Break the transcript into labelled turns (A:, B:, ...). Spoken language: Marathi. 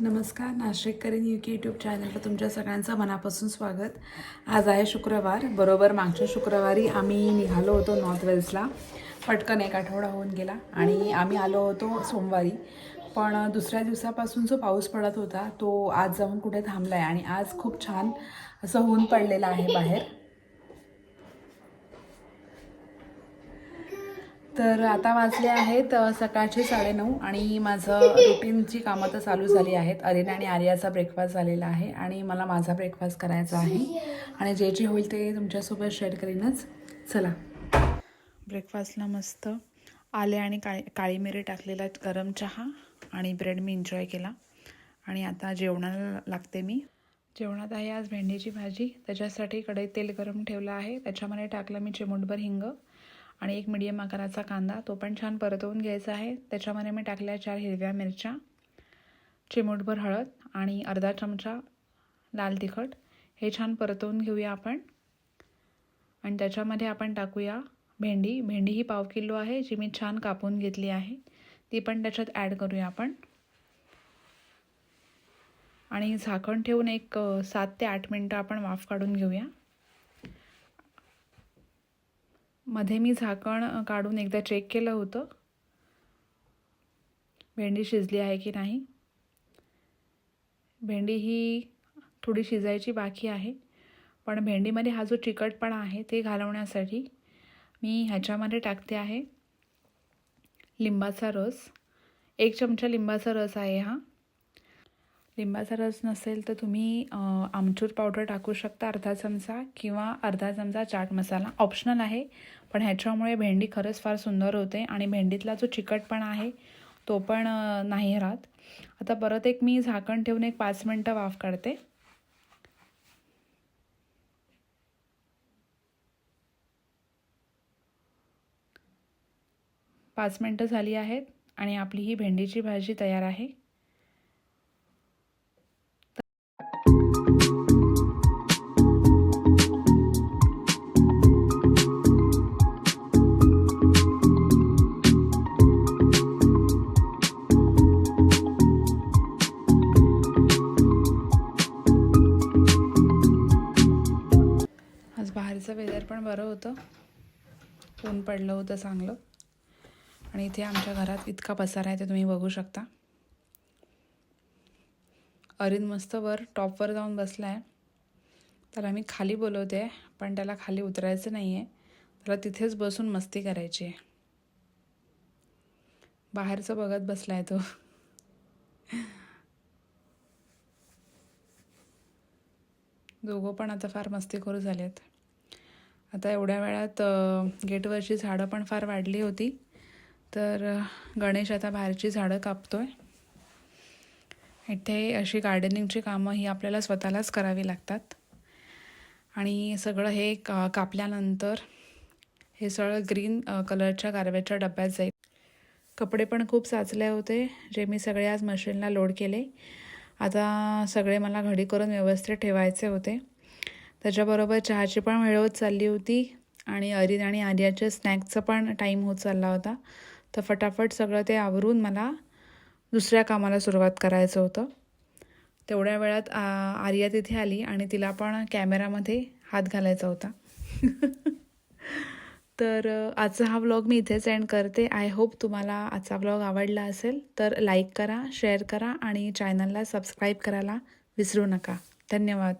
A: नमस्कार नाशिक करीन यू के यूट्यूब चॅनलवर तुमच्या सगळ्यांचं मनापासून स्वागत. आज आहे शुक्रवार बरोबर मागच्या शुक्रवारी आम्ही निघालो होतो नॉर्थ वेल्सला पटकन एक आठवडा होऊन गेला आणि आम्ही आलो होतो सोमवारी. पण दुसऱ्या दिवसापासून जो पाऊस पडत होता तो आज जाऊन कुठे थांबला आहे आणि आज खूप छान असं ऊन पडलेलं आहे बाहेर. तर आता वाजले आहेत सकाळचे साडेनऊ आणि माझं रुटीनची कामं तर चालू झाली आहेत. अरिना आणि आर्याचा ब्रेकफास्ट झालेला आहे आणि मला माझा ब्रेकफास्ट करायचा आहे. आणि जे जे होईल ते तुमच्यासोबत शेअर करीनच. चला. ब्रेकफास्टला मस्त आले आणि काळी काळी मिरी टाकलेला गरम चहा आणि ब्रेड मी एन्जॉय केला. आणि आता जेवणाला लागते मी. जेवणात आहे आज भेंडीची भाजी. त्याच्यासाठी कढईत तेल गरम ठेवलं आहे. त्याच्यामध्ये टाकलं मी चिमूटभर हिंग. आणि एक मिडियम आकाराचा कांदा तो पण छान परतवून घ्यायचा आहे. त्याच्यामध्ये मी टाकल्या चार हिरव्या मिरच्या चिमूटभर हळद आणि अर्धा चमचा लाल तिखट. हे छान परतवून घेऊया आपण. आणि त्याच्यामध्ये आपण टाकूया भेंडी. भेंडी ही पाव किलो आहे जी मी छान कापून घेतली आहे. ती पण त्याच्यात ॲड करूया आपण. आणि झाकण ठेवून एक सात ते आठ मिनटं आपण वाफ काढून घेऊया. मध्ये मी झाकण काढून एकदा चेक केलं होतं. भेंडी शिजली आहे की नाही? भेंडी ही थोडी शिजायची बाकी आहे. पण भेंडीमध्ये हा जो चिकटपणा आहे ते घालवण्यासाठी मी ह्याच्यामध्ये टाकते आहे लिंबाचा रस. एक चमचा लिंबाचा रस आहे हा. लिंबाचा रस नसेल तर तुम्ही आमचूर पावडर टाकू शकता अर्धा चमचा किंवा अर्धा चमचा चाट मसाला. ऑप्शनल आहे पण ह्याच्यामुळे भेंडी खरंच फार सुंदर होते आणि भेंडीतला जो चिकटपणा आहे तो पण नाही राहत. आता परत एक मी झाकण ठेवून एक पाच मिनटं वाफ काढते. पाच मिनटं झाली आहेत आणि आपली ही भेंडीची भाजी तयार आहे. आज वेदर पण बरं होतं. ऊन पडलं होतं चांगलं. आणि इथे आमच्या घरात इतका पसारा आहे ते तुम्ही बघू शकता. अरिन मस्त वर टॉपवर जाऊन बसला आहे त्याला मी खाली बोलवते पण त्याला खाली उतरायचं नाही आहे त्याला तिथेच बसून मस्ती करायची आहे. बाहेरचं बघत बसला आहे तो. दोघं पण आता फार मस्तीखोर झालेत. आता एवढ्या वेळात गेटवरची झाडं पण फार वाढली होती. तर गणेश आता बाहेरची झाडं कापतो आहे इथे अशी गार्डनिंगची कामं ही आपल्याला स्वतःलाच करावी लागतात. आणि सगळं हे का कापल्यानंतर हे सगळं ग्रीन कलरच्या गारब्याच्या डब्यात जाईल. कपडे पण खूप साचले होते जे मी सगळे आज मशीनला लोड केले. आता सगळे मला घडी करून व्यवस्थित ठेवायचे होते. त्याच्याबरोबर चहाची पण वेळ होत चालली होती आणि अरित आणि आर्याच्या स्नॅक्सचा पण टाईम होत चालला होता. तर फटाफट सगळं ते आवरून मला दुसऱ्या कामाला सुरुवात करायचं होतं. तेवढ्या वेळात आर्या तिथे आली आणि तिला पण कॅमेरामध्ये हात घालायचा होता. तर आजचा हा व्लॉग मी इथेच एंड करते. आय होप तुम्हाला आजचा व्लॉग आवडला असेल तर लाईक करा शेअर करा आणि चॅनलला सबस्क्राईब करायला विसरू नका. धन्यवाद.